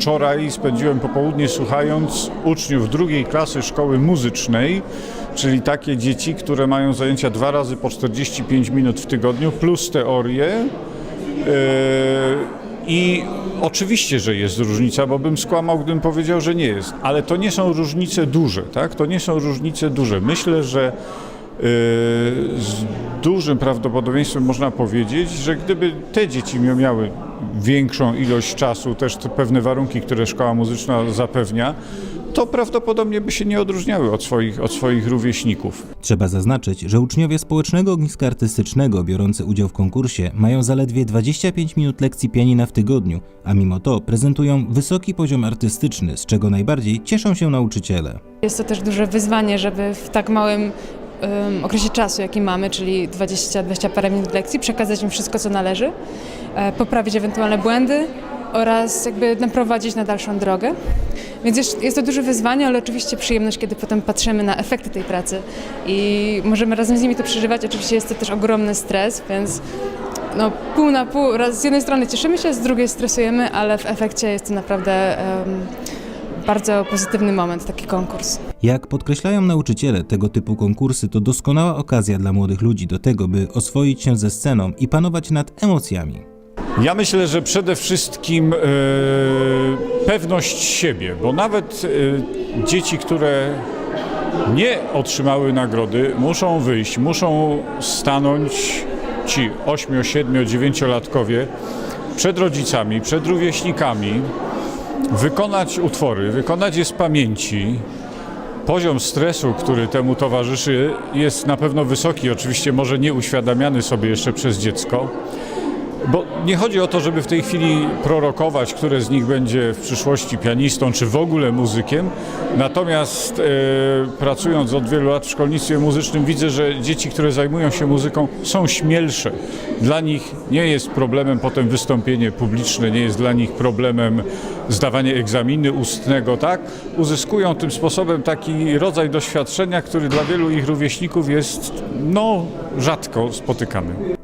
wczoraj spędziłem popołudnie słuchając uczniów drugiej klasy szkoły muzycznej, czyli takie dzieci, które mają zajęcia dwa razy po 45 minut w tygodniu, plus teorię. Yy, I oczywiście, że jest różnica, bo bym skłamał, gdybym powiedział, że nie jest. Ale to nie są różnice duże, tak? To nie są różnice duże. Myślę, że yy, z dużym prawdopodobieństwem można powiedzieć, że gdyby te dzieci mia- miały większą ilość czasu, też te pewne warunki, które szkoła muzyczna zapewnia, to prawdopodobnie by się nie odróżniały od swoich, od swoich rówieśników. Trzeba zaznaczyć, że uczniowie Społecznego Ogniska Artystycznego biorący udział w konkursie mają zaledwie 25 minut lekcji pianina w tygodniu, a mimo to prezentują wysoki poziom artystyczny, z czego najbardziej cieszą się nauczyciele. Jest to też duże wyzwanie, żeby w tak małym em, okresie czasu, jaki mamy, czyli 20-20 parę minut lekcji, przekazać im wszystko, co należy, e, poprawić ewentualne błędy oraz jakby naprowadzić na dalszą drogę. Więc jest, jest to duże wyzwanie, ale oczywiście przyjemność, kiedy potem patrzymy na efekty tej pracy i możemy razem z nimi to przeżywać. Oczywiście jest to też ogromny stres, więc no, pół na pół. Raz z jednej strony cieszymy się, z drugiej stresujemy, ale w efekcie jest to naprawdę em, bardzo pozytywny moment, taki konkurs. Jak podkreślają nauczyciele, tego typu konkursy to doskonała okazja dla młodych ludzi do tego, by oswoić się ze sceną i panować nad emocjami. Ja myślę, że przede wszystkim e, pewność siebie, bo nawet e, dzieci, które nie otrzymały nagrody, muszą wyjść, muszą stanąć ci 8, 7, 9-latkowie przed rodzicami, przed rówieśnikami, wykonać utwory, wykonać je z pamięci. Poziom stresu, który temu towarzyszy, jest na pewno wysoki, oczywiście może nie uświadamiany sobie jeszcze przez dziecko. Bo nie chodzi o to, żeby w tej chwili prorokować, które z nich będzie w przyszłości pianistą czy w ogóle muzykiem. Natomiast e, pracując od wielu lat w szkolnictwie muzycznym widzę, że dzieci, które zajmują się muzyką są śmielsze. Dla nich nie jest problemem potem wystąpienie publiczne, nie jest dla nich problemem zdawanie egzaminu ustnego, tak? Uzyskują tym sposobem taki rodzaj doświadczenia, który dla wielu ich rówieśników jest no rzadko spotykany.